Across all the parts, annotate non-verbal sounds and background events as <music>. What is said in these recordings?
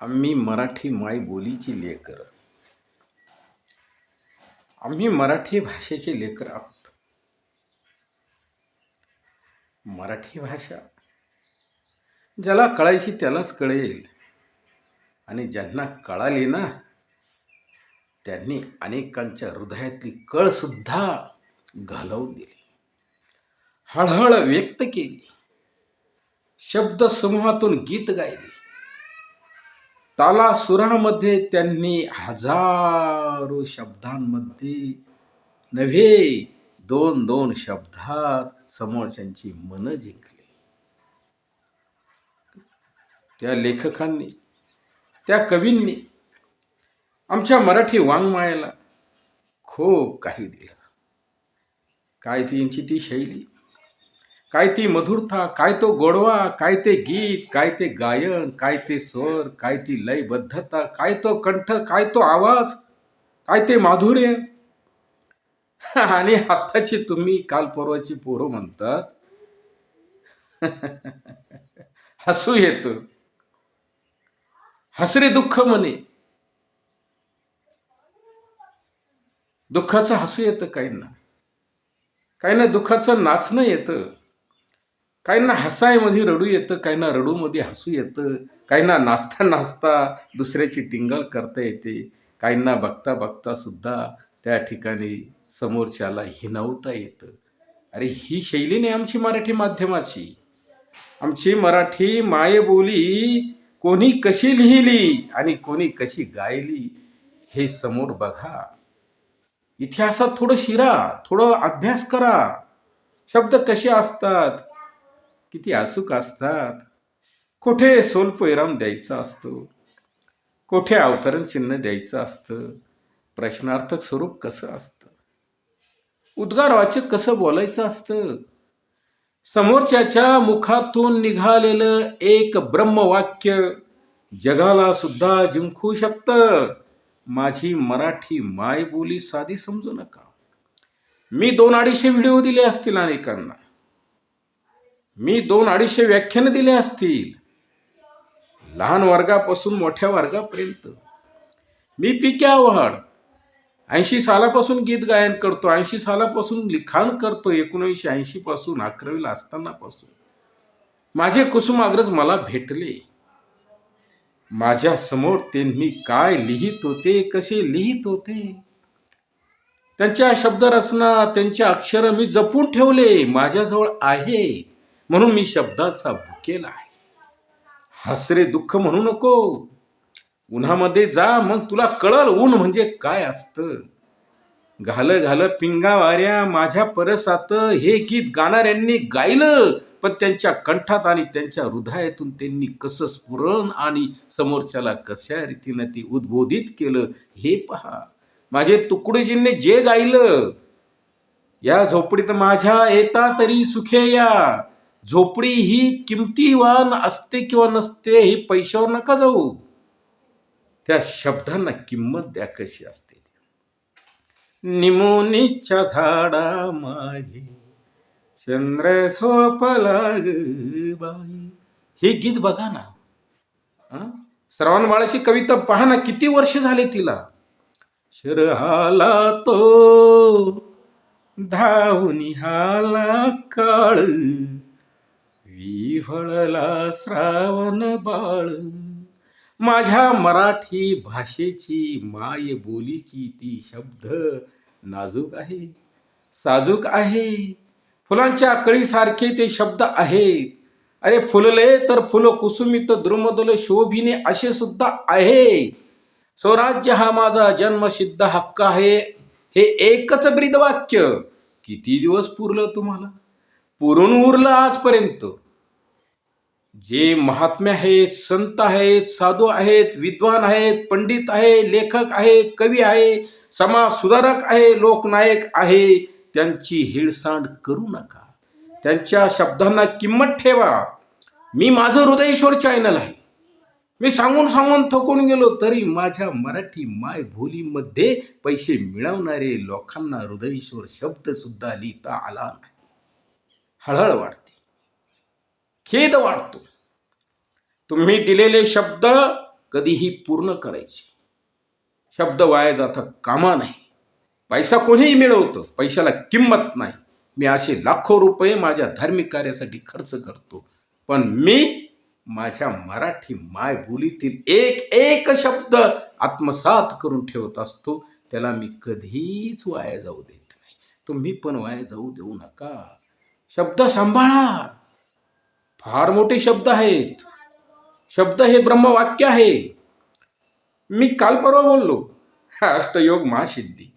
आम्ही मराठी मायबोलीची लेकर. आम्ही मराठी भाषेचे लेकर आहोत. मराठी भाषा ज्याला कळायची त्यालाच कळेल. आणि ज्यांना कळाली ना त्यांनी अनेकांच्या हृदयातली कळसुद्धा घालवून दिली. हळहळ व्यक्त केली. शब्दसमूहातून गीत गायले. ताला सुरामध्ये त्यांनी हजारो शब्दांमध्ये नव्हे दोन दोन शब्दात समोरच्यांची मनं जिंकली. त्या लेखकांनी त्या कवींनी आमच्या मराठी वाङ्मयाला खूप काही दिलं. काय ती यांची ती शैली? काय ती मधुरता काय तो गोडवा काय ते गीत काय ते गायन काय ते स्वर काय ती लयबद्धता काय तो कंठ काय तो आवाज काय ते माधुर्य? <laughs> आणि आत्ताची तुम्ही काल परवाची पोरं म्हणतात. <laughs> हसू येतो. हसरे दुःख म्हणे. दुःखाचं हसू येतं काहींना. काहींना दुःखाचं नाचणं येतं. काहींना हसायमध्ये रडू येतं काहींना रडूमध्ये हसू येतं काहींना नाचता नाचता दुसऱ्याची टिंगल करता येते. काहींना बघता बघता सुद्धा त्या ठिकाणी समोरच्याला हिनवता येतं. अरे ही शैली नाही आमची मराठी माध्यमाची. आमची मराठी मायबोली कोणी कशी लिहिली आणि कोणी कशी गायली हे समोर बघा. इतिहासात थोडं शिरा थोडं अभ्यास करा. शब्द कसे असतात किती अचूक असतात. कुठे सोलपैराम द्यायचा असतो. कुठे अवतरण चिन्ह द्यायचं असतं. प्रश्नार्थक स्वरूप कसं असतं. उद्गारवाचक कसं बोलायचं असतं. समोरच्याच्या मुखातून निघालेलं एक ब्रह्मवाक्य जगाला सुद्धा जिंकू शकतं. माझी मराठी मायबोली साधी समजू नका. मी दोन अडीचशे व्हिडिओ दिले असतील अनेकांना. मी दोन अडीचशे व्याख्यानं दिले असतील. लहान वर्गापासून मोठ्या वर्गापर्यंत. मी पी के आव्हाड. ऐंशी सालापासून गीत गायन करतो ऐंशी सालापासून लिखाण करतो एकोणीसशे ऐंशी पासून अकरावीला असतानापासून. माझे कुसुमाग्रज मला भेटले. माझ्यासमोर त्यांनी काय लिहित होते कसे लिहित होते? त्यांच्या शब्दरचना त्यांच्या अक्षर मी जपून ठेवले माझ्याजवळ आहे. म्हणून मी शब्दाचा भुकेला आहे. हसरे दुःख म्हणू नको. उन्हामध्ये जा मग तुला कळल ऊन म्हणजे काय असतं. घाल घाल पिंगा वाऱ्या माझ्या परसात. हे गीत गाणाऱ्यांनी गायलं पण त्यांच्या कंठात आणि त्यांच्या हृदयातून त्यांनी कसं स्फुरण आणि समोरच्याला कशा रीतीनं ती उद्बोधित केलं हे पहा. माझे तुकडोजींनी जे गायलं या झोपडीत माझ्या येता तरी सुखे या झोपडी ही किमतीवान असते किंवा नसते ही पैशावर नका जाऊ. त्या शब्दांना किंमत द्या कशी असते निमोनीच्या झाडा मागे चंद्र झोपला लाग बाई. हे गीत बघा ना. श्रावण बाळाची कविता पहा ना किती वर्ष झाले तिला. शिरहाला तो धावून हाला काळ विहळला श्रावण बाळ. माझ्या मराठी भाषेची माय बोलीची ती शब्द नाजूक आहे साजूक आहे. फुलांच्या कळीसारखे ते शब्द आहेत. अरे फुलले तर फुल कुसुमित द्रुमदल शोभिने असे सुद्धा आहे. स्वराज्य हा माझा जन्मसिद्ध हक्क आहे. हे एकच ब्रीदवाक्य. किती दिवस पुरलं तुम्हाला? पुरून उरलं आजपर्यंत. जे महात्मे आहेत संत आहेत साधू आहेत विद्वान आहेत पंडित आहे लेखक आहे कवी आहे समाज सुधारक आहे लोकनायक आहे त्यांची हिळसांड करू नका. त्यांच्या शब्दांना किंमत ठेवा. मी माझं हृदयेश्वर चॅनल आहे. मी सांगून सांगून थकून गेलो तरी माझ्या मराठी माय बोलीमध्ये पैसे मिळवणारे लोकांना हृदयेश्वर शब्द सुद्धा लिहिता आला नाही. हळहळ वाटते खेद वाटतो तुम्ही दिलेले शब्द कधीही पूर्ण करायचे. शब्द वाया जाता कामा नाही. पैसा कोणीही मिळवतं पैशाला किंमत नाही. मी असे लाखो रुपये माझ्या धार्मिक कार्यासाठी खर्च करतो. पण मी माझ्या मराठी मायबोलीतील एक एक शब्द आत्मसात करून ठेवत असतो. त्याला मी कधीच वाया जाऊ देत नाही. तुम्ही पण वाया जाऊ देऊ नका. शब्द सांभाळा. फार मोठे शब्द आहेत. शब्द हे ब्रह्मवाक्य आहे. मी काल परवा बोललो अष्टयोग महासिद्धी.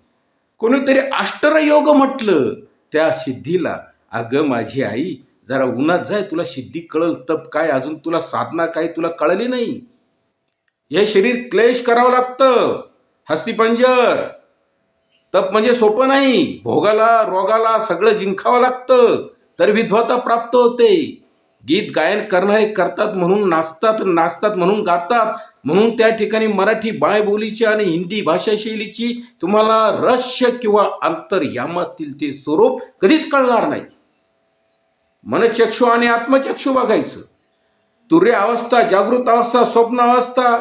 कोणीतरी अष्टरयोग म्हटलं त्या सिद्धीला अगं माझी आई जरा उन्हात जाय तुला सिद्धी कळल तप काय अजून तुला साधना काय तुला कळली नाही. हे शरीर क्लेश करावं लागतं. हस्तिपंजर तप म्हणजे सोपं नाही. भोगाला रोगाला सगळं जिंकावं लागतं. तर विध्वता प्राप्त होते. गीत गायन करणारे करतात म्हणून नाचतात नाचतात म्हणून गातात. म्हणून त्या ठिकाणी मराठी बायबोलीची आणि हिंदी भाषा शैलीची तुम्हाला रहस्य किंवा अंतर यामातील ते स्वरूप कधीच कळणार नाही. मनचक्षु आणि आत्मचक्षु बघायचं. तुर्य अवस्था जागृत अवस्था स्वप्न अवस्था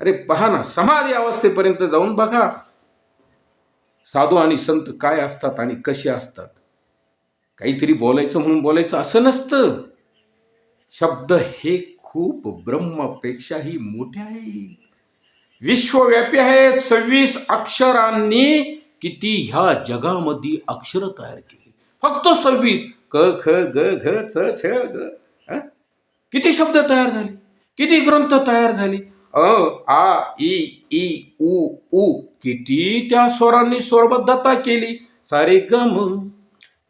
अरे पहा ना समाधी अवस्थेपर्यंत जाऊन बघा. साधू आणि संत काय असतात आणि कसे असतात? काहीतरी बोलायचं म्हणून बोलायचं असं नसतं. शब्द हे खूप ब्रह्मापेक्षाही मोठे आहेत विश्वव्यापी आहेत सव्वीस अक्षरांनी. किती ह्या जगामध्ये अक्षर तयार केली. फक्त सव्वीस. क ख ग घ च छ ज किती शब्द तयार झाले? किती ग्रंथ तयार झाले? अ आ इ ई उ उ. किती त्या स्वरांनी स्वरबद्धता केली. सारे गम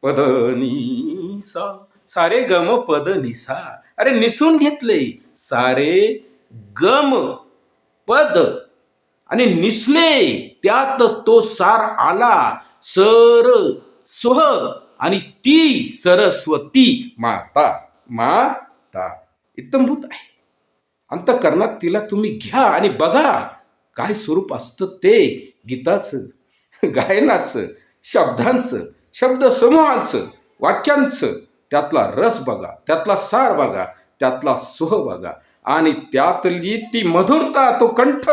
पद निसा सारे गम पद निसा अरे निसून घेतले सारे गम पद. आणि निसले त्यातच तो सार आला. सर सुह आणि ती सरस्वती माता. माता. इतंभूत आहे. अंतकरणात तिला तुम्ही घ्या आणि बघा काय स्वरूप असतं ते. गीताचं गायनाचं शब्दांचं. शब्द समूहांचं वाक्यांचं त्यातला रस बघा त्यातला सार बघा त्यातला सुह बघा. आणि त्यातली ती मधुरता तो कंठ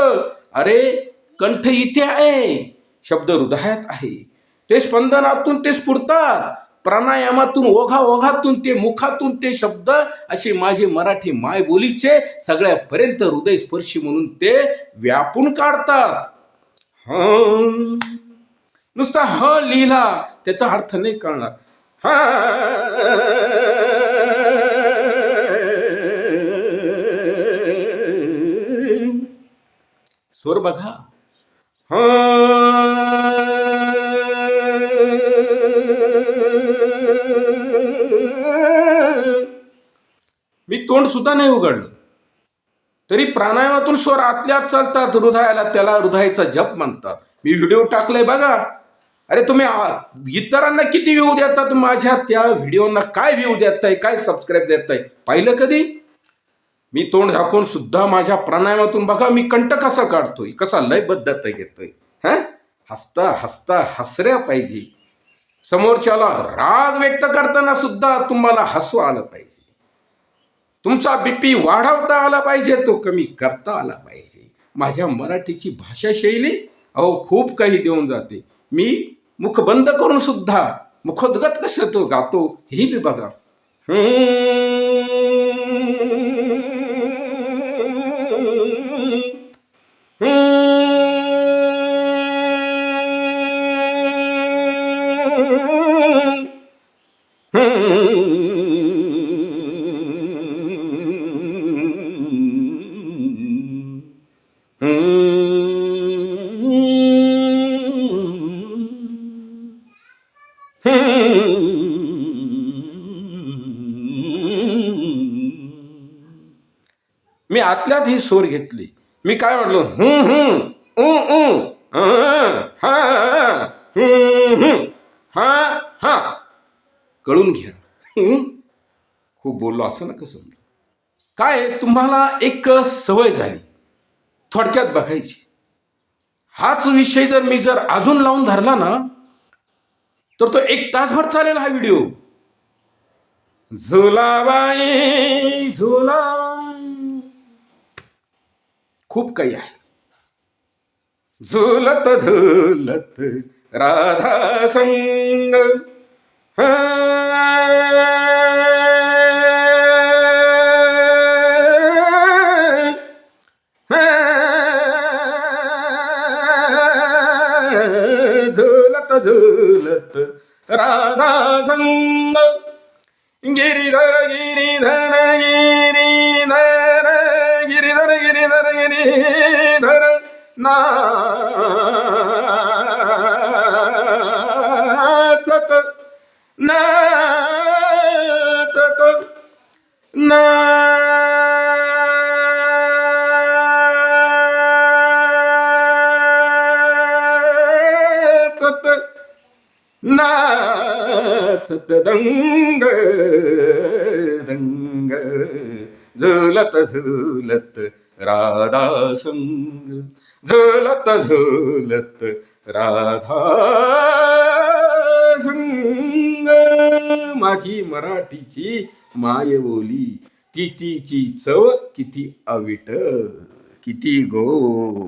अरे कंठ इथे आहे. शब्द हृदयात आहे. ते स्पंदनातून ते स्फुरतात. प्राणायामातून ओघा ओघातून ते मुखातून ते शब्द असे माझे मराठी मायबोलीचे सगळ्यापर्यंत हृदयस्पर्शी म्हणून ते व्यापून काढतात. हं. नुसता ह लिहिला त्याचा अर्थ नाही कळणार. हा. स्वर बघा. मी तोंड सुद्धा नाही उघडलं. तरी प्राणायामातून स्वर आतल्यात चालतात हृदयाला त्याला हृदयाचा जप म्हणतात. मी व्हिडिओ टाकलाय बघा. अरे तुम्ही इतरांना किती व्ह्यू देतात? माझ्या त्या व्हिडिओना काय व्ह्यू देताय? काय सबस्क्राईब आहे पाहिलं कधी? मी तोंड झाकून सुद्धा माझ्या प्राणायामातून बघा मी कंठ कसा काढतोय? कसा लयबद्धता घेतोय? हा? हसता हसता हसऱ्या पाहिजे. समोरच्याला राग व्यक्त करताना सुद्धा तुम्हाला हसू आलं पाहिजे. तुमचा बीपी वाढवता आला पाहिजे तो कमी करता आला पाहिजे. माझ्या मराठीची भाषा शैली अहो खूप काही देऊन जाते. मी मुख बंद करून सुद्धा मुखोद्गत कसं तो गातो ही बी बघा. आतल्यात ही सोर घेतली. मी काय म्हटलो? हं हं उ उ हा हा कळून घ्या. खूप बोललो असं नका समजू. काय तुम्हाला एक सवय झाली. थोडक्यात बघायची. हाच विषय जर मी जर अजून लावून धरला ना तर तो एक तासभर चालेल हा व्हिडिओ. झुलाबाई झुलाबाई. खूप काही आहे. झुलत झुलत राधा संग. झुलत झुलत राधा संग. गिरीधर गिरिधर गिरिधर नाचत नाचत नाचत नाचत दंग दंग झुलत झुलत राधा संग झलत झलत राधा संग माझी मराठीची माय बोली कितीची चव किती अविट किती गो